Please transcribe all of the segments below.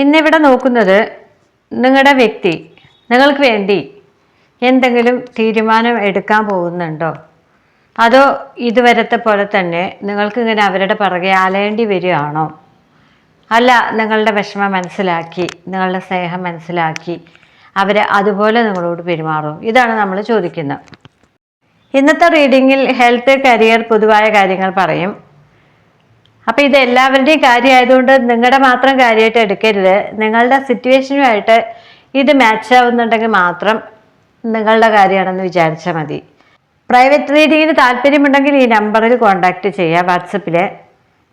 ഇന്നിവിടെ നോക്കുന്നത് നിങ്ങളുടെ വ്യക്തി നിങ്ങൾക്ക് വേണ്ടി എന്തെങ്കിലും തീരുമാനം എടുക്കാൻ പോകുന്നുണ്ടോ? അതോ ഇതുവരത്തെ പോലെ തന്നെ നിങ്ങൾക്ക് ഇങ്ങനെ അവരുടെ പുറകെ അലയേണ്ടി വരികയാണോ? അല്ല നിങ്ങളുടെ വിഷമം മനസ്സിലാക്കി നിങ്ങളുടെ സ്നേഹം മനസ്സിലാക്കി അവരെ അതുപോലെ നിങ്ങളോട് പെരുമാറും. ഇതാണ് നമ്മൾ ചോദിക്കുന്നത്. ഇന്നത്തെ റീഡിങ്ങിൽ ഹെൽത്ത് കരിയർ പൊതുവായ കാര്യങ്ങൾ പറയും. അപ്പം ഇത് എല്ലാവരുടെയും കാര്യമായതുകൊണ്ട് നിങ്ങളുടെ മാത്രം കാര്യമായിട്ട് എടുക്കരുത്. നിങ്ങളുടെ സിറ്റുവേഷനുമായിട്ട് ഇത് മാച്ച് ആവുന്നുണ്ടെങ്കിൽ മാത്രം നിങ്ങളുടെ കാര്യമാണെന്ന് വിചാരിച്ചാൽ മതി. പ്രൈവറ്റ് റീഡിങ്ങിന് താല്പര്യമുണ്ടെങ്കിൽ ഈ നമ്പറിൽ കോൺടാക്റ്റ് ചെയ്യുക വാട്സപ്പിൽ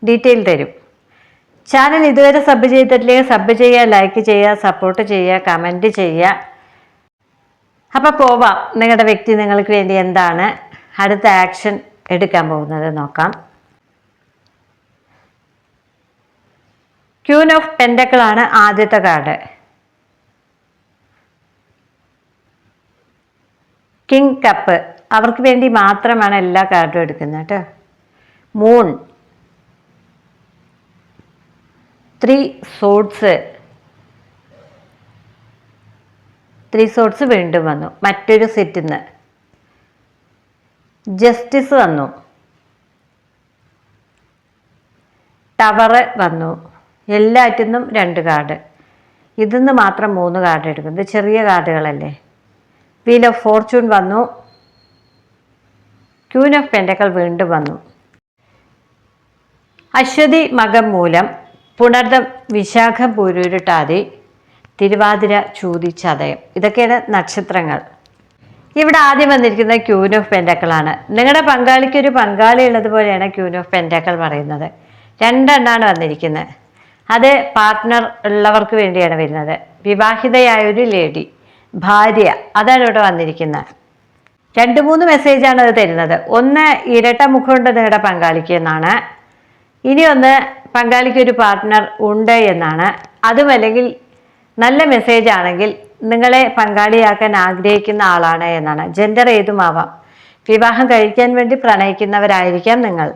ഡീറ്റെയിൽ തരും. ചാനൽ ഇതുവരെ സബ് ചെയ്തിട്ടില്ലെങ്കിൽ സബ് ചെയ്യുക ലൈക്ക് ചെയ്യുക സപ്പോർട്ട് ചെയ്യുക കമന്റ് ചെയ്യുക. അപ്പോൾ പോവാം. നിങ്ങളുടെ വ്യക്തി നിങ്ങൾക്ക് വേണ്ടി എന്താണ് അടുത്ത ആക്ഷൻ എടുക്കാൻ പോകുന്നത് നോക്കാം. ക്യൂൻ ഓഫ് പെൻഡക്കിളാണ് ആദ്യത്തെ കാർഡ്. King cup. അവർക്ക് വേണ്ടി മാത്രമാണ് എല്ലാ കാർഡും എടുക്കുന്നത് കേട്ടോ. Moon. Three swords three swords വീണ്ടും വന്നു. മറ്റൊരു സെറ്റിൽ നിന്ന് ജസ്റ്റിസ് വന്നു. ടവറ് വന്നു. എല്ലാറ്റിൽ നിന്നും രണ്ട് കാർഡ്. ഇതിൽ നിന്ന് മാത്രം മൂന്ന് കാർഡ് എടുക്കും. ഇത് ചെറിയ കാർഡുകളല്ലേ? വീൽ ഓഫ് ഫോർച്യൂൺ വന്നു. ക്യൂൻ ഓഫ് പെൻഡക്കൾ വീണ്ടും വന്നു. അശ്വതി മകം മൂലം പുണർദം വിശാഖം പൂരൂരുട്ടാതി തിരുവാതിര ചൂതി ചതയം ഇതൊക്കെയാണ് നക്ഷത്രങ്ങൾ. ഇവിടെ ആദ്യം വന്നിരിക്കുന്നത് ക്യൂൻ ഓഫ് പെൻഡക്കളാണ് നിങ്ങളുടെ പങ്കാളിക്ക് ഒരു പങ്കാളി ഉള്ളതുപോലെയാണ് ക്യൂൻ ഓഫ് പെൻഡക്കൾ പറയുന്നത്. രണ്ടെണ്ണാണ് വന്നിരിക്കുന്നത്. അത് പാർട്ട്ണർ ഉള്ളവർക്ക് വേണ്ടിയാണ് വരുന്നത്. വിവാഹിതയായ ഒരു ലേഡി ഭാര്യ അതാണ് ഇവിടെ വന്നിരിക്കുന്നത്. രണ്ട് മൂന്ന് മെസ്സേജാണ് അത് തരുന്നത്. ഒന്ന് ഇരട്ട മുഖമുണ്ട് നിങ്ങളുടെ പങ്കാളിക്ക് എന്നാണ്. ഇനി ഒന്ന് പങ്കാളിക്ക് ഒരു പാർട്ട്ണർ ഉണ്ട് എന്നാണ്. അതും അല്ലെങ്കിൽ നല്ല മെസ്സേജ് ആണെങ്കിൽ നിങ്ങളെ പങ്കാളിയാക്കാൻ ആഗ്രഹിക്കുന്ന ആളാണ് എന്നാണ്. ജെൻഡർ ഏതുമാവാം. വിവാഹം കഴിക്കാൻ വേണ്ടി പ്രണയിക്കുന്നവരായിരിക്കാം നിങ്ങൾ.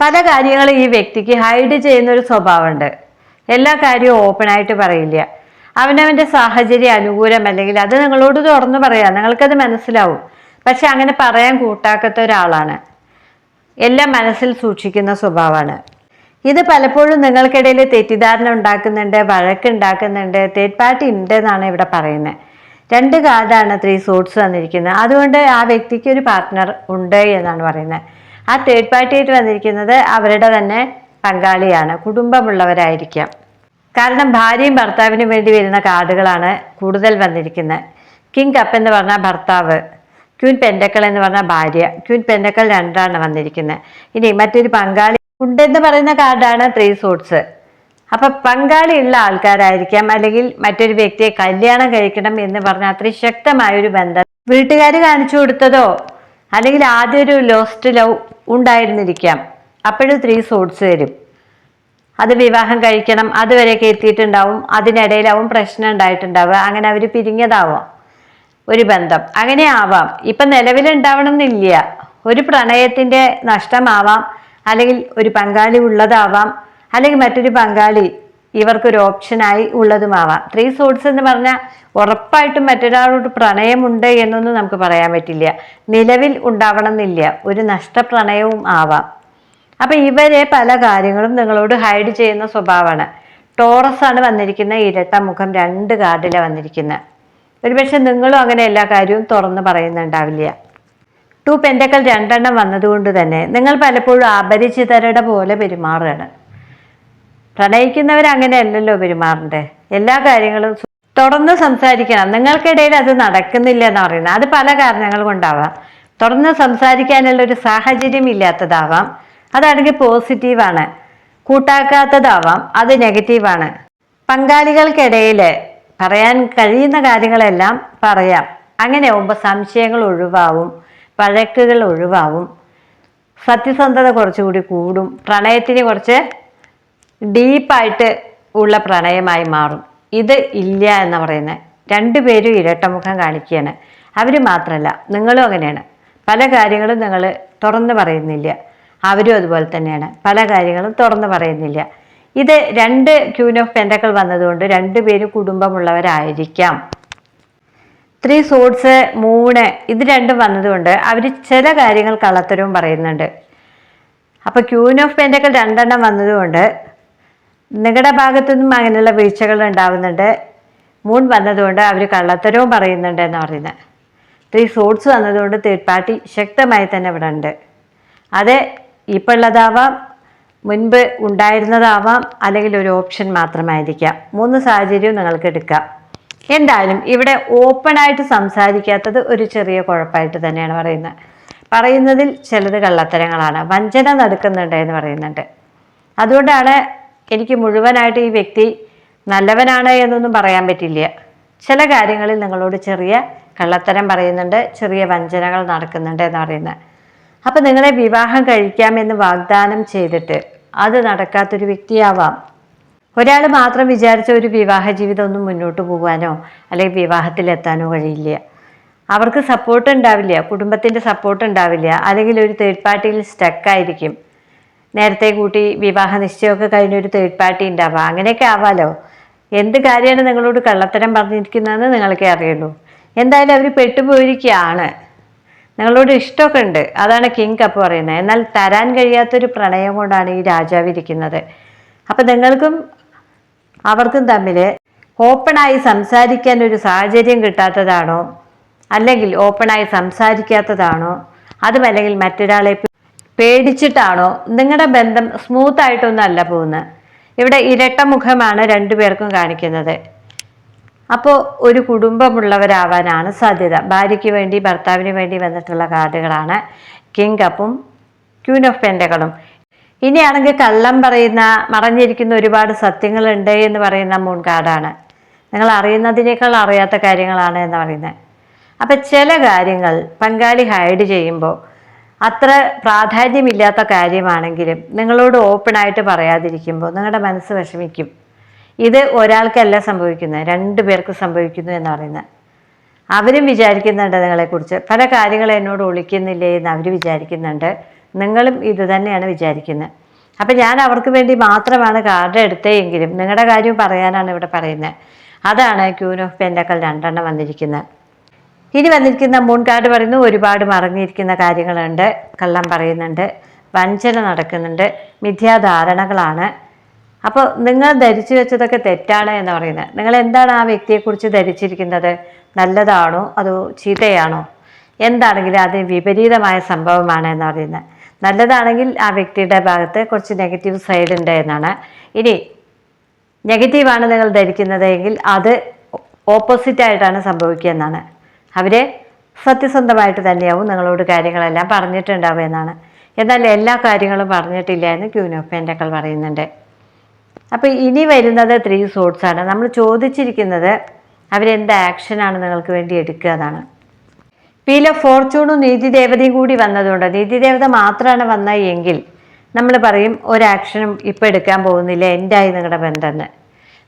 പല കാര്യങ്ങളും ഈ വ്യക്തിക്ക് ഹൈഡ് ചെയ്യുന്ന ഒരു സ്വഭാവമുണ്ട്. എല്ലാ കാര്യവും ഓപ്പണായിട്ട് പറയില്ല. അവനവന്റെ സാഹചര്യം അനുകൂലമല്ലെങ്കിൽ അത് നിങ്ങളോട് തുറന്നു പറയാം. നിങ്ങൾക്കത് മനസ്സിലാവും. പക്ഷെ അങ്ങനെ പറയാൻ കൂട്ടാക്കാത്ത ഒരാളാണ്. എല്ലാം മനസ്സിൽ സൂക്ഷിക്കുന്ന സ്വഭാവമാണ്. ഇത് പലപ്പോഴും നിങ്ങൾക്കിടയിൽ തെറ്റിദ്ധാരണ ഉണ്ടാക്കുന്നുണ്ട് വഴക്കുണ്ടാക്കുന്നുണ്ട് തേർഡ് പാർട്ടി ഉണ്ട് എന്നാണ് ഇവിടെ പറയുന്നത്. രണ്ട് കാർഡാണ് ത്രീ സോട്ട്സ് വന്നിരിക്കുന്നത്. അതുകൊണ്ട് ആ വ്യക്തിക്ക് ഒരു പാർട്ട്ണർ ഉണ്ട് എന്നാണ് പറയുന്നത്. ആ തേർഡ് പാർട്ടി ആയിട്ട് വന്നിരിക്കുന്നത് അവരുടെ തന്നെ പങ്കാളിയാണ്. കുടുംബമുള്ളവരായിരിക്കാം. കാരണം ഭാര്യയും ഭർത്താവിനും വേണ്ടി വരുന്ന കാർഡുകളാണ് കൂടുതൽ വന്നിരിക്കുന്നത്. കിങ് കപ്പ് എന്ന് പറഞ്ഞാൽ ഭർത്താവ് ക്യൂൻ പെൻഡക്കൾ എന്ന് പറഞ്ഞാൽ ഭാര്യ ക്യൂൻ പെൻഡക്കൾ രണ്ടാണ് വന്നിരിക്കുന്നത്. ഇനി മറ്റൊരു പങ്കാളി ഉണ്ടെന്ന് പറയുന്ന കാർഡാണ് ത്രീ സൂട്ട്സ് അപ്പൊ പങ്കാളി ഉള്ള ആൾക്കാരായിരിക്കാം. അല്ലെങ്കിൽ മറ്റൊരു വ്യക്തിയെ കല്യാണം കഴിക്കണം എന്ന് പറഞ്ഞ അത്രയും ശക്തമായ ഒരു ബന്ധം വീട്ടുകാർ കാണിച്ചു കൊടുത്തതോ അല്ലെങ്കിൽ ആദ്യം ഒരു ലോസ്റ്റ് ലവ് ഉണ്ടായിരുന്നിരിക്കാം. അപ്പോഴും ത്രീ സോട്സ് വരും അത് വിവാഹം കഴിക്കണം അതുവരെയൊക്കെ എത്തിയിട്ടുണ്ടാവും അതിനിടയിലാവും പ്രശ്നം ഉണ്ടായിട്ടുണ്ടാവുക അങ്ങനെ അവർ പിരിഞ്ഞതാവാം. ഒരു ബന്ധം. അങ്ങനെ ആവാം. ഇപ്പം നിലവിലുണ്ടാവണം എന്നില്ല ഒരു പ്രണയത്തിന്റെ നഷ്ടമാവാം അല്ലെങ്കിൽ ഒരു പങ്കാളി ഉള്ളതാവാം അല്ലെങ്കിൽ മറ്റൊരു പങ്കാളി ഇവർക്കൊരു ഓപ്ഷനായി ഉള്ളതുമാവാം. ത്രീ സോഡ്സ് എന്ന് പറഞ്ഞാൽ ഉറപ്പായിട്ടും മറ്റൊരാളോട് പ്രണയമുണ്ട് എന്നൊന്നും നമുക്ക് പറയാൻ പറ്റില്ല. നിലവിൽ ഉണ്ടാവണമെന്നില്ല. ഒരു നഷ്ടപ്രണയവും ആവാം. അപ്പം ഇവരെ പല കാര്യങ്ങളും നിങ്ങളോട് ഹൈഡ് ചെയ്യുന്ന സ്വഭാവമാണ്. ടോറസ് ആണ് വന്നിരിക്കുന്ന ഇരട്ട മുഖം രണ്ട് കാർഡിലാണ് വന്നിരിക്കുന്നത് ഒരുപക്ഷെ നിങ്ങളും അങ്ങനെ എല്ലാ കാര്യവും തുറന്ന് പറയുന്നുണ്ടാവില്ല. ടു പെന്റക്കൾ രണ്ടെണ്ണം വന്നതുകൊണ്ട് തന്നെ നിങ്ങൾ പലപ്പോഴും അപരിചിതരുടെ പോലെ പെരുമാറുകയാണ്. പ്രണയിക്കുന്നവർ അങ്ങനെയല്ലല്ലോ പെരുമാറണ്ടേ? എല്ലാ കാര്യങ്ങളും തുറന്ന് സംസാരിക്കണം. നിങ്ങൾക്കിടയിൽ അത് നടക്കുന്നില്ല എന്ന് പറയുന്നത്. അത് പല കാരണങ്ങൾ കൊണ്ടാവാം. തുറന്ന് സംസാരിക്കാനുള്ള ഒരു സാഹചര്യം ഇല്ലാത്തതാവാം. അതാണെങ്കിൽ പോസിറ്റീവാണ്. കൂട്ടാക്കാത്തതാവാം. അത് നെഗറ്റീവാണ്. പങ്കാളികൾക്കിടയിൽ പറയാൻ കഴിയുന്ന കാര്യങ്ങളെല്ലാം പറയാം. അങ്ങനെ ആവുമ്പോൾ സംശയങ്ങൾ ഒഴിവാവും. വഴക്കുകൾ ഒഴിവാവും. സത്യസന്ധത കുറച്ചുകൂടി കൂടും. പ്രണയത്തിന് കുറച്ച് ഡീപ്പായിട്ട് ഉള്ള പ്രണയമായി മാറും. ഇത് ഇല്ല എന്ന് പറയുന്നത് രണ്ടുപേരും ഇരട്ടമുഖം കാണിക്കുകയാണ് അവർ മാത്രമല്ല നിങ്ങളും അങ്ങനെയാണ്. പല കാര്യങ്ങളും നിങ്ങൾ തുറന്നു പറയുന്നില്ല. അവരും അതുപോലെ തന്നെയാണ്. പല കാര്യങ്ങളും തുറന്നു പറയുന്നില്ല. ഇത് രണ്ട് ക്യൂൻ ഓഫ് പെൻഡക്കൾ വന്നതുകൊണ്ട് രണ്ടുപേരും കുടുംബമുള്ളവരായിരിക്കാം. ത്രീ സോഡ്സ് മൂണ് ഇത് രണ്ടും വന്നതുകൊണ്ട് അവർ ചില കാര്യങ്ങൾ കള്ളത്തരവും പറയുന്നുണ്ട്. അപ്പോൾ ക്യൂൻ ഓഫ് പെൻഡക്കൾ രണ്ടെണ്ണം വന്നതുകൊണ്ട് നിങ്ങളുടെ ഭാഗത്തു നിന്നും അങ്ങനെയുള്ള വീഴ്ചകൾ ഉണ്ടാവുന്നുണ്ട്. മൂൺ വന്നതുകൊണ്ട് അവർ കള്ളത്തരവും പറയുന്നുണ്ട് എന്ന് പറയുന്നത് ത്രീ സോഡ്സ് വന്നതുകൊണ്ട് തേർഡ് പാർട്ടി ശക്തമായി തന്നെ ഇവിടെ ഉണ്ട്. അത് ഇപ്പോൾ ഉള്ളതാവാം മുൻപ് ഉണ്ടായിരുന്നതാവാം അല്ലെങ്കിൽ ഒരു ഓപ്ഷൻ മാത്രമായിരിക്കാം. മൂന്ന് സാഹചര്യവും നിങ്ങൾക്ക് എടുക്കാം. എന്തായാലും ഇവിടെ ഓപ്പണായിട്ട് സംസാരിക്കാത്തത് ഒരു ചെറിയ കുഴപ്പമായിട്ട് തന്നെയാണ് പറയുന്നത് പറയുന്നതിൽ ചിലത് കള്ളത്തരങ്ങളാണ്. വഞ്ചന നടക്കുന്നുണ്ട് എന്ന് പറയുന്നുണ്ട്. അതുകൊണ്ടാണ് എനിക്ക് മുഴുവനായിട്ട് ഈ വ്യക്തി നല്ലവനാണ് എന്നൊന്നും പറയാൻ പറ്റില്ല. ചില കാര്യങ്ങളിൽ നിങ്ങളോട് ചെറിയ കള്ളത്തരം പറയുന്നുണ്ട് ചെറിയ വഞ്ചനകൾ നടക്കുന്നുണ്ട് എന്ന് പറയുന്നത് അപ്പം നിങ്ങളെ വിവാഹം കഴിക്കാമെന്ന് വാഗ്ദാനം ചെയ്തിട്ട് അത് നടക്കാത്തൊരു വ്യക്തിയാവാം. ഒരാൾ മാത്രം വിചാരിച്ച ഒരു വിവാഹ ജീവിതം ഒന്നും മുന്നോട്ട് പോകാനോ അല്ലെങ്കിൽ വിവാഹത്തിലെത്താനോ കഴിയില്ല. അവർക്ക് സപ്പോർട്ട് ഉണ്ടാവില്ല കുടുംബത്തിന്റെ സപ്പോർട്ട് ഉണ്ടാവില്ല അല്ലെങ്കിൽ ഒരു തേർഡ് പാർട്ടിയിൽ സ്റ്റക്കായിരിക്കും നേരത്തെ കൂട്ടി വിവാഹ നിശ്ചയമൊക്കെ കഴിഞ്ഞ ഒരു തേർഡ് പാർട്ടി ഉണ്ടാവുക അങ്ങനെയൊക്കെ ആവാലോ? എന്ത് കാര്യമാണ് നിങ്ങളോട് കള്ളത്തരം പറഞ്ഞിരിക്കുന്നതെന്ന് നിങ്ങൾക്കേ അറിയുള്ളൂ. എന്തായാലും അവർ പെട്ടുപോയിരിക്കുകയാണ്. നിങ്ങളോട് ഇഷ്ടമൊക്കെ ഉണ്ട്. അതാണ് കിങ് കപ്പ് പറയുന്നത്. എന്നാൽ തരാൻ കഴിയാത്തൊരു പ്രണയം കൊണ്ടാണ് ഈ രാജാവ് ഇരിക്കുന്നത്. അപ്പം നിങ്ങൾക്കും അവർക്കും തമ്മിൽ ഓപ്പണായി സംസാരിക്കാൻ ഒരു സാഹചര്യം കിട്ടാത്തതാണോ? അല്ലെങ്കിൽ ഓപ്പണായി സംസാരിക്കാത്തതാണോ? അതുമല്ലെങ്കിൽ മറ്റൊരാളെ പേടിച്ചിട്ടാണോ? നിങ്ങളുടെ ബന്ധം സ്മൂത്ത് ആയിട്ടൊന്നും അല്ല പോകുന്നത്. ഇവിടെ ഇരട്ട മുഖമാണ് രണ്ടുപേർക്കും കാണിക്കുന്നത്. അപ്പോൾ ഒരു കുടുംബമുള്ളവരാവാനാണ് സാധ്യത. ഭാര്യയ്ക്ക് വേണ്ടി ഭർത്താവിന് വേണ്ടി വന്നിട്ടുള്ള കാർഡുകളാണ്. കിങ് കപ്പും ക്യൂൻ ഓഫ് പെൻഡകളും ഇനിയാണെങ്കിൽ കള്ളം പറയുന്ന മറഞ്ഞിരിക്കുന്ന ഒരുപാട് സത്യങ്ങളുണ്ട് എന്ന് പറയുന്ന മൂൺ കാർഡാണ് നിങ്ങൾ അറിയുന്നതിനേക്കാൾ അറിയാത്ത കാര്യങ്ങളാണ് എന്ന് പറയുന്നത്. അപ്പം ചില കാര്യങ്ങൾ പങ്കാളി ഹൈഡ് ചെയ്യുമ്പോൾ അത്ര പ്രാധാന്യമില്ലാത്ത കാര്യമാണെങ്കിലും നിങ്ങളോട് ഓപ്പണായിട്ട് പറയാതിരിക്കുമ്പോൾ നിങ്ങളുടെ മനസ്സ് വിഷമിക്കും. ഇത് ഒരാൾക്കല്ല സംഭവിക്കുന്നത് രണ്ടു പേർക്ക് സംഭവിക്കുന്നു എന്ന് പറയുന്നത്. അവരും വിചാരിക്കുന്നുണ്ട് നിങ്ങളെക്കുറിച്ച്. പല കാര്യങ്ങളും എന്നോട് ഒളിക്കുന്നില്ലേ എന്ന് അവർ വിചാരിക്കുന്നുണ്ട്. നിങ്ങളും ഇത് തന്നെയാണ് വിചാരിക്കുന്നത്. അപ്പം ഞാൻ അവർക്ക് വേണ്ടി മാത്രമാണ് കാർഡ് എടുത്തതെങ്കിലും നിങ്ങളുടെ കാര്യം പറയാനാണ് ഇവിടെ പറയുന്നത്. അതാണ് ക്യൂൻ ഓഫ് പെൻഡക്കൾ രണ്ടെണ്ണം വന്നിരിക്കുന്നത്. ഇനി വന്നിരിക്കുന്ന മൂൺ കാർഡ് പറയുന്നു ഒരുപാട് മറഞ്ഞിരിക്കുന്ന കാര്യങ്ങളുണ്ട് കള്ളം പറയുന്നുണ്ട് വഞ്ചന നടക്കുന്നുണ്ട് മിഥ്യാധാരണകളാണ്. അപ്പോൾ നിങ്ങൾ ധരിച്ചു വെച്ചതൊക്കെ തെറ്റാണ് എന്ന് പറയുന്നത്. നിങ്ങൾ എന്താണ് ആ വ്യക്തിയെക്കുറിച്ച് ധരിച്ചിരിക്കുന്നത്? നല്ലതാണോ? അതോ ചീത്തയാണോ? എന്താണെങ്കിലും അത് വിപരീതമായ സംഭവമാണ് എന്ന് പറയുന്നത്. നല്ലതാണെങ്കിൽ ആ വ്യക്തിയുടെ ഭാഗത്ത് കുറച്ച് നെഗറ്റീവ് സൈഡ് ഉണ്ട് എന്നാണ്. ഇനി നെഗറ്റീവാണ് നിങ്ങൾ ധരിക്കുന്നത് എങ്കിൽ അത് ഓപ്പോസിറ്റായിട്ടാണ് സംഭവിക്കുക എന്നാണ്. അവർ സത്യസന്ധമായിട്ട് തന്നെയാവും നിങ്ങളോട് കാര്യങ്ങളെല്ലാം പറഞ്ഞിട്ടുണ്ടാവുക എന്നാണ്. എന്നാൽ എല്ലാ കാര്യങ്ങളും പറഞ്ഞിട്ടില്ല എന്ന് ക്യൂനോപ്പേന്റെക്കൾ പറയുന്നുണ്ട്. അപ്പോൾ ഇനി വരുന്നത് ത്രീ സോട്ട്സാണ് നമ്മൾ ചോദിച്ചിരിക്കുന്നത് അവരെന്ത് ആക്ഷനാണ് നിങ്ങൾക്ക് വേണ്ടി എടുക്കുക എന്നാണ്. പിന്നെ ഫോർച്യൂണും നീതി ദേവതയും കൂടി വന്നതുകൊണ്ട് നീതി ദേവത മാത്രമാണ് വന്ന എങ്കിൽ നമ്മൾ പറയും ഒരാക്ഷനും ഇപ്പം എടുക്കാൻ പോകുന്നില്ല എന്റെ ആയി നിങ്ങളുടെ ബന്ധമെന്ന്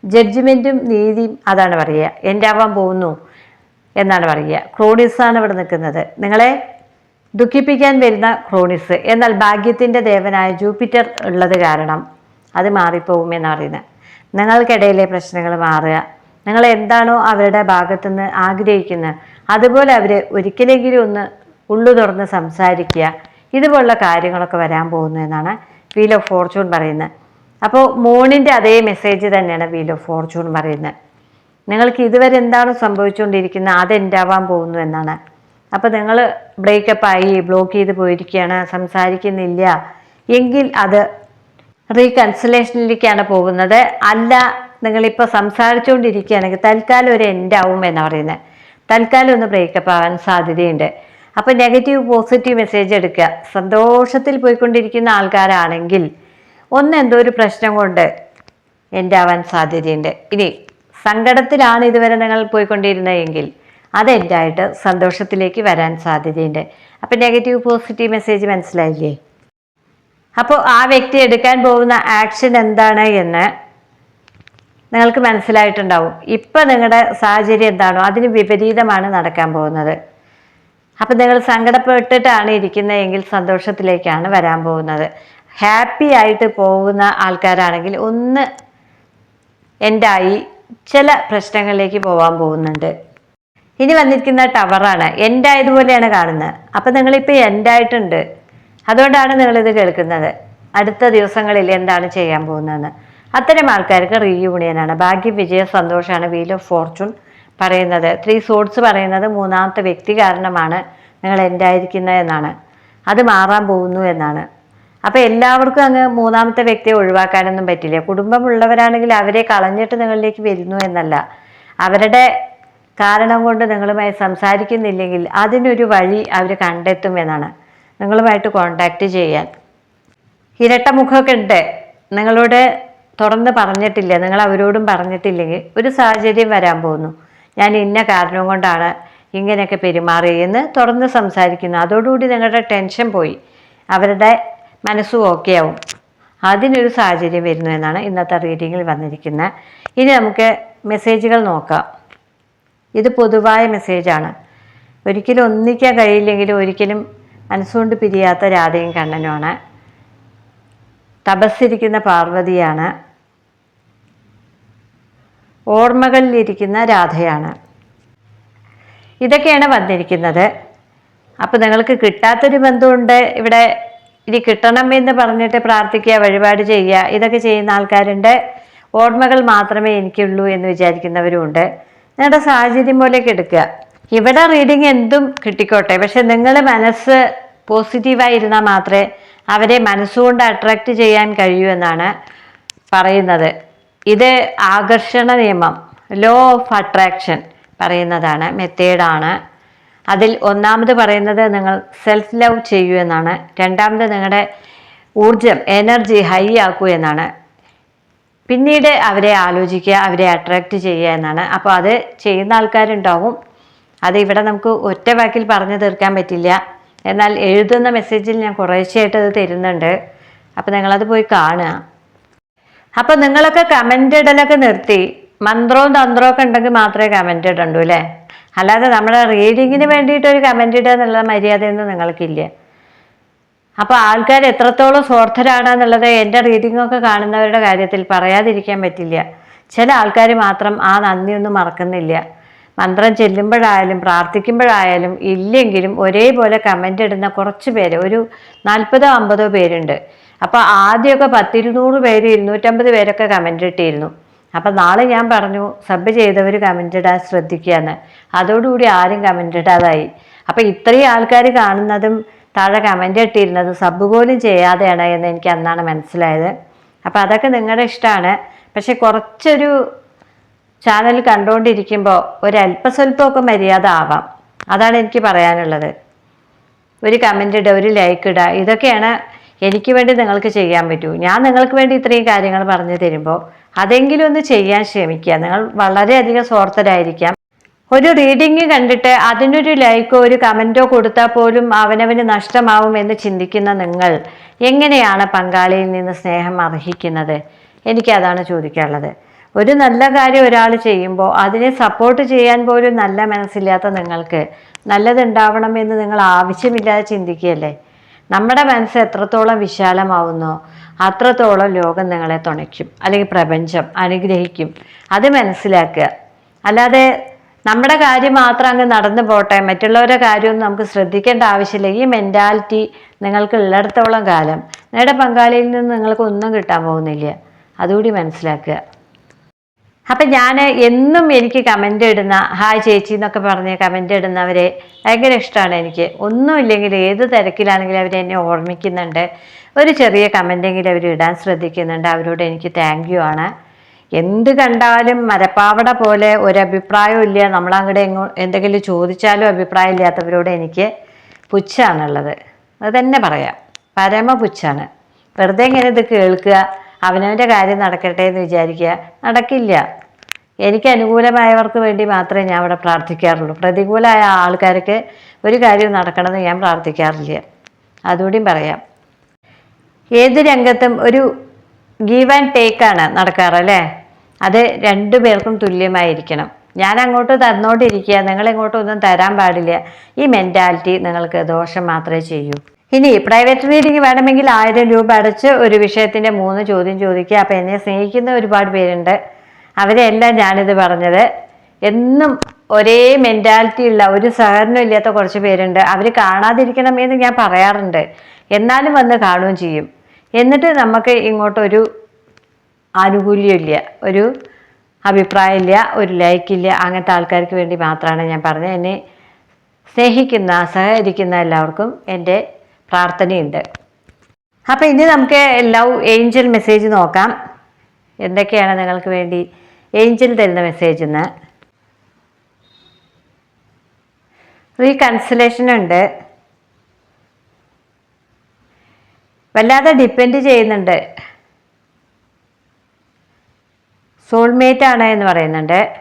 ജഡ്ജ്മെന്റും നീതിയും അതാണ് പറയുക. ആവാൻ പോകുന്നു. എന്നാണ് പറയുക. ക്രോണിസാണ് ഇവിടെ നിൽക്കുന്നത്. നിങ്ങളെ ദുഃഖിപ്പിക്കാൻ വരുന്ന ക്രോണിസ്. എന്നാൽ ഭാഗ്യത്തിന്റെ ദേവനായ ജൂപ്പിറ്റർ ഉള്ളത് കാരണം അത് മാറിപ്പോകും എന്ന് പറയുന്നത്. നിങ്ങൾക്കിടയിലെ പ്രശ്നങ്ങൾ മാറുക. നിങ്ങൾ എന്താണോ അവരുടെ ഭാഗത്തുനിന്ന് ആഗ്രഹിക്കുന്നത് അതുപോലെ അവർ ഒരിക്കലെങ്കിലും ഒന്ന് ഉള്ളു തുറന്ന് സംസാരിക്കുക. ഇതുപോലുള്ള കാര്യങ്ങളൊക്കെ വരാൻ പോകുന്നു എന്നാണ് വീൽ ഓഫ് ഫോർച്യൂൺ പറയുന്നത്. അപ്പോൾ മോണിന്റെ അതേ മെസ്സേജ് തന്നെയാണ് വീൽ ഓഫ് ഫോർച്യൂൺ പറയുന്നത്. നിങ്ങൾക്ക് ഇതുവരെ എന്താണ് സംഭവിച്ചുകൊണ്ടിരിക്കുന്നത്? അതെന്റാവാൻ പോകുന്നു എന്നാണ്. അപ്പോൾ നിങ്ങൾ ബ്രേക്കപ്പ് ആയി ബ്ലോക്ക് ചെയ്ത് പോയിരിക്കുകയാണ് സംസാരിക്കുന്നില്ല. എങ്കിൽ അത് റീകൺസിലേഷനിലേക്കാണ് പോകുന്നത്. അല്ല നിങ്ങളിപ്പോൾ സംസാരിച്ചുകൊണ്ടിരിക്കുകയാണെങ്കിൽ തൽക്കാലം ഒരു എൻഡാവും എന്നാണ് പറയുന്നത്. തൽക്കാലം ഒന്ന് ബ്രേക്കപ്പ് ആവാൻ സാധ്യതയുണ്ട്. അപ്പോൾ നെഗറ്റീവ് പോസിറ്റീവ് മെസ്സേജ് എടുക്കുക. സന്തോഷത്തിൽ പോയിക്കൊണ്ടിരിക്കുന്ന ആൾക്കാരാണെങ്കിൽ ഒന്ന് എന്തോ ഒരു പ്രശ്നം കൊണ്ട് എന്റെ ആവാൻ സാധ്യതയുണ്ട്. ഇനി സങ്കടത്തിലാണ് ഇതുവരെ നിങ്ങൾ പോയിക്കൊണ്ടിരുന്നതെങ്കിൽ അതെന്റായിട്ട് സന്തോഷത്തിലേക്ക് വരാൻ സാധ്യതയുണ്ട്. അപ്പം നെഗറ്റീവ് പോസിറ്റീവ് മെസ്സേജ് മനസ്സിലായില്ലേ? അപ്പോൾ ആ വ്യക്തി എടുക്കാൻ പോകുന്ന ആക്ഷൻ എന്താണ് എന്ന് നിങ്ങൾക്ക് മനസ്സിലായിട്ടുണ്ടാവും. ഇപ്പം നിങ്ങളുടെ സാഹചര്യം എന്താണോ അതിന് വിപരീതമാണ് നടക്കാൻ പോകുന്നത്. അപ്പം നിങ്ങൾ സങ്കടപ്പെട്ടിട്ടാണ് ഇരിക്കുന്നതെങ്കിൽ സന്തോഷത്തിലേക്കാണ് വരാൻ പോകുന്നത്. ഹാപ്പി ആയിട്ട് പോകുന്ന ആൾക്കാരാണെങ്കിൽ ഒന്ന് എൻഡായി ചില പ്രശ്നങ്ങളിലേക്ക് പോകാൻ പോകുന്നുണ്ട്. ഇനി വന്നിരിക്കുന്ന ടവറാണ്. എന്റെ ആയതുപോലെയാണ് കാണുന്നത്. അപ്പം നിങ്ങളിപ്പോൾ എന്റെ ആയിട്ടുണ്ട് അതുകൊണ്ടാണ് നിങ്ങളിത് കേൾക്കുന്നത്. അടുത്ത ദിവസങ്ങളിൽ എന്താണ് ചെയ്യാൻ പോകുന്നതെന്ന്. അത്തരം ആൾക്കാർക്ക് റീയൂണിയനാണ്. ഭാഗ്യം വിജയ സന്തോഷമാണ്. വീൽ ഓഫ് ഫോർച്യൂൺ പറയുന്നത്. ത്രീ സോഡ്സ് പറയുന്നത് മൂന്നാമത്തെ വ്യക്തി കാരണമാണ് നിങ്ങൾ എന്റെ ആയിരിക്കുന്നത് എന്നാണ്. അത് മാറാൻ പോകുന്നു എന്നാണ്. അപ്പോൾ എല്ലാവർക്കും അങ്ങ് മൂന്നാമത്തെ വ്യക്തിയെ ഒഴിവാക്കാനൊന്നും പറ്റില്ല. കുടുംബമുള്ളവരാണെങ്കിൽ അവരെ കളഞ്ഞിട്ട് നിങ്ങളിലേക്ക് വരുന്നു എന്നല്ല. അവരുടെ കാരണം കൊണ്ട് നിങ്ങളുമായി സംസാരിക്കുന്നില്ലെങ്കിൽ അതിനൊരു വഴി അവർ കണ്ടെത്തും എന്നാണ്. നിങ്ങളുമായിട്ട് കോണ്ടാക്ട് ചെയ്യാൻ. ഇരട്ട മുഖമൊക്കെ ഉണ്ട്. നിങ്ങളോട് തുറന്ന് പറഞ്ഞിട്ടില്ല. നിങ്ങൾ അവരോടും പറഞ്ഞിട്ടില്ലെങ്കിൽ ഒരു സാഹചര്യം വരാൻ പോകുന്നു. ഞാൻ ഇന്ന കാരണം കൊണ്ടാണ് ഇങ്ങനെയൊക്കെ പെരുമാറിയെന്ന് തുറന്ന് സംസാരിക്കുന്നു. അതോടുകൂടി നിങ്ങളുടെ ടെൻഷൻ പോയി. അവരുടെ മനസ്സും ഓക്കെ ആവും. അതിനൊരു സാഹചര്യം വരുന്നു എന്നാണ് ഇന്നത്തെ റീഡിങ്ങിൽ വന്നിരിക്കുന്നത്. ഇനി നമുക്ക് മെസ്സേജുകൾ നോക്കാം. ഇത് പൊതുവായ മെസ്സേജാണ് ഒരിക്കലും ഒന്നിക്കാൻ കഴിയില്ലെങ്കിലും ഒരിക്കലും മനസ്സുകൊണ്ട് പിരിയാത്ത രാധയും കണ്ണനുമാണ്. തപസ്സിരിക്കുന്ന പാർവതിയാണ്. ഓർമ്മകളിലിരിക്കുന്ന രാധയാണ്. ഇതൊക്കെയാണ് വന്നിരിക്കുന്നത്. അപ്പോൾ നിങ്ങൾക്ക് കിട്ടാത്തൊരു ബന്ധമുണ്ട് ഇവിടെ ഇനി കിട്ടണം എന്ന് പറഞ്ഞിട്ട് പ്രാർത്ഥിക്കുക വഴിപാട് ചെയ്യുക ഇതൊക്കെ ചെയ്യുന്ന ആൾക്കാരുണ്ട്. ഓർമ്മകൾ മാത്രമേ എനിക്കുള്ളൂ എന്ന് വിചാരിക്കുന്നവരുമുണ്ട്. നിങ്ങളുടെ സാഹചര്യം പോലെയൊക്കെ എടുക്കുക. ഇവിടെ റീഡിങ് എന്തും കിട്ടിക്കോട്ടെ. പക്ഷെ നിങ്ങൾ മനസ്സ് പോസിറ്റീവായിരുന്നാൽ മാത്രമേ അവരെ മനസ്സുകൊണ്ട് അട്രാക്റ്റ് ചെയ്യാൻ കഴിയൂ എന്നാണ് പറയുന്നത്. ഇത് ആകർഷണ നിയമം ലോ ഓഫ് അട്രാക്ഷൻ പറയുന്നതാണ് മെത്തേഡാണ് അതിൽ ഒന്നാമത് പറയുന്നത് നിങ്ങൾ സെൽഫ് ലവ് ചെയ്യൂ എന്നാണ്. രണ്ടാമത് നിങ്ങളുടെ ഊർജം എനർജി ഹൈ ആക്കൂ എന്നാണ്. പിന്നീട് അവരെ ആലോചിക്കുക അവരെ അട്രാക്റ്റ് ചെയ്യുക എന്നാണ്. അപ്പോൾ അത് ചെയ്യുന്ന ആൾക്കാരുണ്ടാവും. അത് ഇവിടെ നമുക്ക് ഒറ്റ വാക്കിൽ പറഞ്ഞു തീർക്കാൻ പറ്റില്ല. എന്നാൽ എഴുതുന്ന മെസ്സേജിൽ ഞാൻ കുറേശ്ശെയായിട്ട് അത് തരുന്നുണ്ട്. അപ്പോൾ നിങ്ങളത് പോയി കാണുക. അപ്പോൾ നിങ്ങളൊക്കെ കമന്റ് ഇടലൊക്കെ നിർത്തി. മന്ത്രവും തന്ത്രവും ഒക്കെ ഉണ്ടെങ്കിൽ മാത്രമേ കമന്റ് ഇടണ്ടൂ അല്ലേ? അല്ലാതെ നമ്മുടെ റീഡിങ്ങിന് വേണ്ടിയിട്ട് ഒരു കമന്റ് ഇടുക എന്നുള്ള മര്യാദയൊന്നും നിങ്ങൾക്കില്ല. അപ്പോൾ ആൾക്കാർ എത്രത്തോളം സ്വാർത്ഥരാണെന്നുള്ളത് എന്റെ റീഡിങ്ങൊക്കെ കാണുന്നവരുടെ കാര്യത്തിൽ പറയാതിരിക്കാൻ പറ്റില്ല. ചില ആൾക്കാർ മാത്രം ആ നന്ദിയൊന്നും മറക്കുന്നില്ല. മന്ത്രം ചെല്ലുമ്പോഴായാലും പ്രാർത്ഥിക്കുമ്പോഴായാലും ഇല്ലെങ്കിലും ഒരേപോലെ കമന്റ് ഇടുന്ന കുറച്ച് പേര് ഒരു നാൽപ്പതോ അമ്പതോ പേരുണ്ട്. അപ്പോൾ ആദ്യമൊക്കെ പത്തിരുന്നൂറ് പേര് ഇരുന്നൂറ്റമ്പത് പേരൊക്കെ കമന്റ് ഇട്ടിരുന്നു. അപ്പം നാളെ ഞാൻ പറഞ്ഞു സബ് ചെയ്തവർ കമന്റ് ഇടാൻ ശ്രദ്ധിക്കുകയെന്ന് അതോടുകൂടി ആരും കമന്റ് ഇടാതായി. അപ്പം ഇത്രയും ആൾക്കാർ കാണുന്നതും താഴെ കമന്റ് ഇട്ടിരുന്നത് സബ് പോലും ചെയ്യാതെയാണ് എന്ന് എനിക്ക് അന്നാണ് മനസ്സിലായത്. അപ്പോൾ അതൊക്കെ നിങ്ങളുടെ ഇഷ്ടമാണ്. പക്ഷെ കുറച്ചൊരു ചാനൽ കണ്ടുകൊണ്ടിരിക്കുമ്പോൾ ഒരു അല്പസ്വല്പമൊക്കെ മര്യാദ ആവാം. അതാണ് എനിക്ക് പറയാനുള്ളത്. ഒരു കമന്റ് ഇടുക ഒരു ലൈക്ക് ഇടുക ഇതൊക്കെയാണ് എനിക്ക് വേണ്ടി നിങ്ങൾക്ക് ചെയ്യാൻ പറ്റൂ. ഞാൻ നിങ്ങൾക്ക് വേണ്ടി ഇത്രയും കാര്യങ്ങൾ പറഞ്ഞു തരുമ്പോൾ അതെങ്കിലും ഒന്ന് ചെയ്യാൻ ശ്രമിക്കുക. നിങ്ങൾ വളരെയധികം സ്വാർത്ഥരായിരിക്കാം. ഒരു റീഡിങ് കണ്ടിട്ട് അതിനൊരു ലൈക്കോ ഒരു കമന്റോ കൊടുത്താൽ പോലും അവനവന് നഷ്ടമാവും എന്ന് ചിന്തിക്കുന്ന നിങ്ങൾ എങ്ങനെയാണ് പങ്കാളിയിൽ നിന്ന് സ്നേഹം അർഹിക്കുന്നത്? എനിക്കതാണ് ചോദിക്കാനുള്ളത്. ഒരു നല്ല കാര്യം ഒരാൾ ചെയ്യുമ്പോൾ അതിനെ സപ്പോർട്ട് ചെയ്യാൻ പോലും നല്ല മനസ്സില്ലാത്ത നിങ്ങൾക്ക് നല്ലതുണ്ടാവണമെന്ന് നിങ്ങൾ ആവശ്യമില്ലാതെ ചിന്തിക്കുകയല്ലേ? നമ്മുടെ മനസ്സ് എത്രത്തോളം വിശാലമാവുന്നോ അത്രത്തോളം ലോകം നിങ്ങളെ തുണയ്ക്കും അല്ലെങ്കിൽ പ്രപഞ്ചം അനുഗ്രഹിക്കും. അത് മനസ്സിലാക്കുക. അല്ലാതെ നമ്മുടെ കാര്യം മാത്രം അങ്ങ് നടന്നു പോട്ടെ മറ്റുള്ളവരുടെ കാര്യമൊന്നും നമുക്ക് ശ്രദ്ധിക്കേണ്ട ആവശ്യമില്ല. ഈ മെന്റാലിറ്റി നിങ്ങൾക്ക് ഉള്ളിടത്തോളം കാലം. നിങ്ങളുടെ പങ്കാളിയിൽ നിന്ന് നിങ്ങൾക്ക് ഒന്നും കിട്ടാൻ പോകുന്നില്ല. അതുകൂടി മനസ്സിലാക്കുക. അപ്പം ഞാൻ എന്നും എനിക്ക് കമന്റ് ഇടുന്ന ഹായ് ചേച്ചി എന്നൊക്കെ പറഞ്ഞ് കമന്റ് ഇടുന്നവരെ ഭയങ്കര ഇഷ്ടമാണ് എനിക്ക്. ഒന്നും ഒന്നുമില്ലെങ്കിൽ ഏത് തിരക്കിലാണെങ്കിലും അവർ എന്നെ ഓർമ്മിക്കുന്നുണ്ട്. ഒരു ചെറിയ കമന്റെങ്കിലും അവർ ഇടാൻ ശ്രദ്ധിക്കുന്നുണ്ട്. അവരോട് എനിക്ക് താങ്ക് യു ആണ്. എന്ത് കണ്ടാലും മരപ്പാവട പോലെ ഒരു അഭിപ്രായവും ഇല്ല. നമ്മളങ്ങോട്ട് എങ്ങോ എന്തെങ്കിലും ചോദിച്ചാലും അഭിപ്രായം ഇല്ലാത്തവരോട് എനിക്ക് പുച്ഛാണുള്ളത്. അത് തന്നെ പറയാം. പരമ പുച്ഛാണ് വെറുതെ ഇങ്ങനെ ഇത് കേൾക്കുക. അവനവന്റെ കാര്യം നടക്കട്ടെ എന്ന് വിചാരിക്കുക. നടക്കില്ല. എനിക്ക് അനുകൂലമായവർക്ക് വേണ്ടി മാത്രമേ ഞാൻ അവിടെ പ്രാർത്ഥിക്കാറുള്ളൂ. പ്രതികൂലമായ ആൾക്കാർക്ക് ഒരു കാര്യം നടക്കണമെന്ന് ഞാൻ പ്രാർത്ഥിക്കാറില്ല. അതുകൂടി പറയാം. ഏത് രംഗത്തും ഒരു ഗീവ് ആൻഡ് ടേക്കാണ് നടക്കാറ് അല്ലേ? അത് രണ്ടു പേർക്കും തുല്യമായിരിക്കണം. ഞാൻ അങ്ങോട്ട് തന്നോണ്ടിരിക്കുക നിങ്ങൾ ഇങ്ങോട്ടൊന്നും തരാൻ പാടില്ല. ഈ മെന്റാലിറ്റി നിങ്ങൾക്ക് ദോഷം മാത്രമേ ചെയ്യൂ. ഇനി പ്രൈവറ്റ് റീഡിംഗ് വേണമെങ്കിൽ ആയിരം രൂപ അടച്ച് ഒരു വിഷയത്തിന്റെ മൂന്ന് ചോദ്യം ചോദിക്കുക. അപ്പം എന്നെ സ്നേഹിക്കുന്ന ഒരുപാട് പേരുണ്ട്. അവരെല്ലാം ഞാനിത് പറഞ്ഞത്. എന്നും ഒരേ മെന്റാലിറ്റി ഉള്ള ഒരു സഹകരണം ഇല്ലാത്ത കുറച്ച് പേരുണ്ട്. അവർ കാണാതിരിക്കണം എന്ന് ഞാൻ പറയാറുണ്ട്. എന്നാലും വന്ന് കാണുകയും ചെയ്യും. എന്നിട്ട് നമുക്ക് ഇങ്ങോട്ടൊരു ആനുകൂല്യമില്ല ഒരു അഭിപ്രായമില്ല ഒരു ലൈക്കില്ല അങ്ങനത്തെ ആൾക്കാർക്ക് വേണ്ടി മാത്രമാണ് ഞാൻ പറഞ്ഞത്. എന്നെ സ്നേഹിക്കുന്ന സഹകരിക്കുന്ന എല്ലാവർക്കും എന്റെ പ്രാർത്ഥനയുണ്ട്. അപ്പോൾ ഇനി നമുക്ക് ലവ് ഏഞ്ചൽ മെസ്സേജ് നോക്കാം. എന്തൊക്കെയാണ് നിങ്ങൾക്ക് വേണ്ടി ഏഞ്ചൽ തരുന്ന മെസ്സേജ് എന്ന്. റീകൺസിലേഷൻ ഉണ്ട്. വല്ലാതെ ഡിപ്പെൻഡ് ചെയ്യുന്നുണ്ട്. സോൾമേറ്റ് ആണ് എന്ന് പറയുന്നുണ്ട്.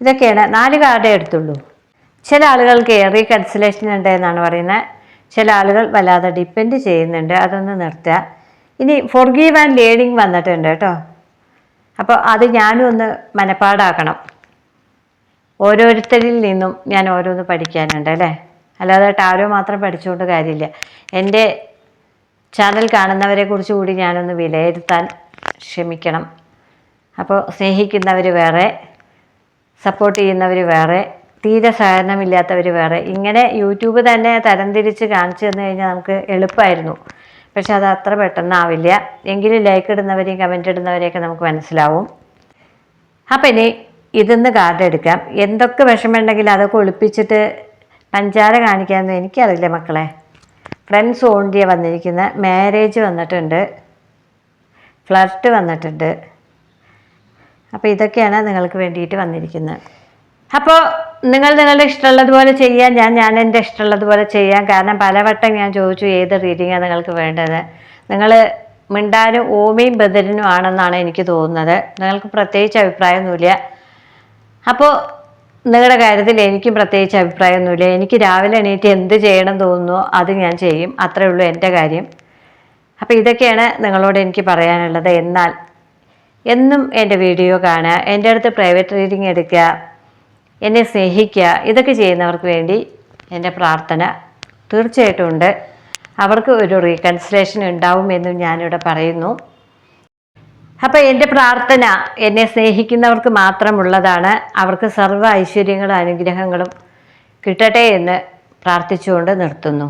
ഇതൊക്കെയാണ്. നാല് കാർഡേ എടുത്തുള്ളൂ. ചില ആളുകൾക്ക് ഏറിയ കൺസലേഷൻ ഉണ്ട് എന്നാണ് പറയുന്നത്. ചില ആളുകൾ വല്ലാതെ ഡിപ്പെൻഡ് ചെയ്യുന്നുണ്ട്. അതൊന്ന് നിർത്തുക. ഇനി ഫോർഗീവ് ആൻഡ് ലേണിംഗ് വന്നിട്ടുണ്ട് കേട്ടോ. അപ്പോൾ അത് ഞാനും ഒന്ന് മനപ്പാടാക്കണം. ഓരോരുത്തരിൽ നിന്നും ഞാൻ ഓരോന്ന് പഠിക്കാനുണ്ട് അല്ലേ? അല്ലാതെ ടാരോ മാത്രം പഠിച്ചുകൊണ്ട് കാര്യമില്ല. എന്റെ ചാനൽ കാണുന്നവരെ കുറിച്ച് കൂടി ഞാനൊന്ന് വിലയിരുത്താൻ ശ്രമിക്കണം. അപ്പോൾ സ്നേഹിക്കുന്നവർ വേറെ സപ്പോർട്ട് ചെയ്യുന്നവർ വേറെ തീരെ സഹകരണമില്ലാത്തവർ വേറെ. ഇങ്ങനെ യൂട്യൂബ് തന്നെ തരംതിരിച്ച് കാണിച്ചു തന്നു കഴിഞ്ഞാൽ നമുക്ക് എളുപ്പമായിരുന്നു പക്ഷെ അത് അത്ര പെട്ടെന്നാവില്ല. എങ്കിലും ലൈക്ക് ഇടുന്നവരെയും കമന്റ് ഇടുന്നവരെയൊക്കെ നമുക്ക് മനസ്സിലാവും. അപ്പം ഇനി ഇതിന്ന് കാർഡ് എടുക്കാം. എന്തൊക്കെ വിഷമമുണ്ടെങ്കിലും അതൊക്കെ ഒളിപ്പിച്ചിട്ട് പഞ്ചാര കാണിക്കാമെന്ന് എനിക്കറിയില്ല മക്കളെ. ഫ്രണ്ട്സ് ഓണ്ടിയ വന്നിരിക്കുന്ന. മാരേജ് വന്നിട്ടുണ്ട്. ഫ്ലർട്ട് വന്നിട്ടുണ്ട്. അപ്പോൾ ഇതൊക്കെയാണ് നിങ്ങൾക്ക് വേണ്ടിയിട്ട് വന്നിരിക്കുന്നത് അപ്പോൾ നിങ്ങൾ നിങ്ങളുടെ ഇഷ്ടമുള്ളതുപോലെ ചെയ്യാൻ ഞാൻ ഞാൻ എന്റെ ഇഷ്ടമുള്ളതുപോലെ ചെയ്യാം. കാരണം പലവട്ടം ഞാൻ ചോദിച്ചു ഏത് റീഡിങ്ങാണ് നിങ്ങൾക്ക് വേണ്ടത്. നിങ്ങൾ മിണ്ടാനും ഓമയും ബദലിനും ആണെന്നാണ് എനിക്ക് തോന്നുന്നത്. നിങ്ങൾക്ക് പ്രത്യേകിച്ച് അഭിപ്രായമൊന്നുമില്ല. അപ്പോൾ നിങ്ങളുടെ കാര്യത്തിൽ എനിക്കും പ്രത്യേകിച്ച് അഭിപ്രായമൊന്നുമില്ല. എനിക്ക് രാവിലെ എണീറ്റ് എന്ത് ചെയ്യണം തോന്നുന്നു അത് ഞാൻ ചെയ്യും. അത്രേ ഉള്ളൂ എന്റെ കാര്യം. അപ്പോൾ ഇതൊക്കെയാണ് നിങ്ങളോട് എനിക്ക് പറയാനുള്ളത്. എന്നാൽ എന്നും എന്റെ വീഡിയോ കാണുക എന്റെ അടുത്ത് പ്രൈവറ്റ് റീഡിങ് എടുക്കുക എന്നെ സ്നേഹിക്കുക ഇതൊക്കെ ചെയ്യുന്നവർക്ക് വേണ്ടി എന്റെ പ്രാർത്ഥന തീർച്ചയായിട്ടും ഉണ്ട്. അവർക്ക് ഒരു റീകൺസിലേഷൻ ഉണ്ടാവും ഉണ്ടാവുമെന്നും ഞാനിവിടെ പറയുന്നു. അപ്പോൾ എന്റെ പ്രാർത്ഥന എന്നെ സ്നേഹിക്കുന്നവർക്ക് മാത്രമുള്ളതാണ്. അവർക്ക് സർവ ഐശ്വര്യങ്ങളും അനുഗ്രഹങ്ങളും കിട്ടട്ടെ എന്ന് പ്രാർത്ഥിച്ചുകൊണ്ട് നിർത്തുന്നു.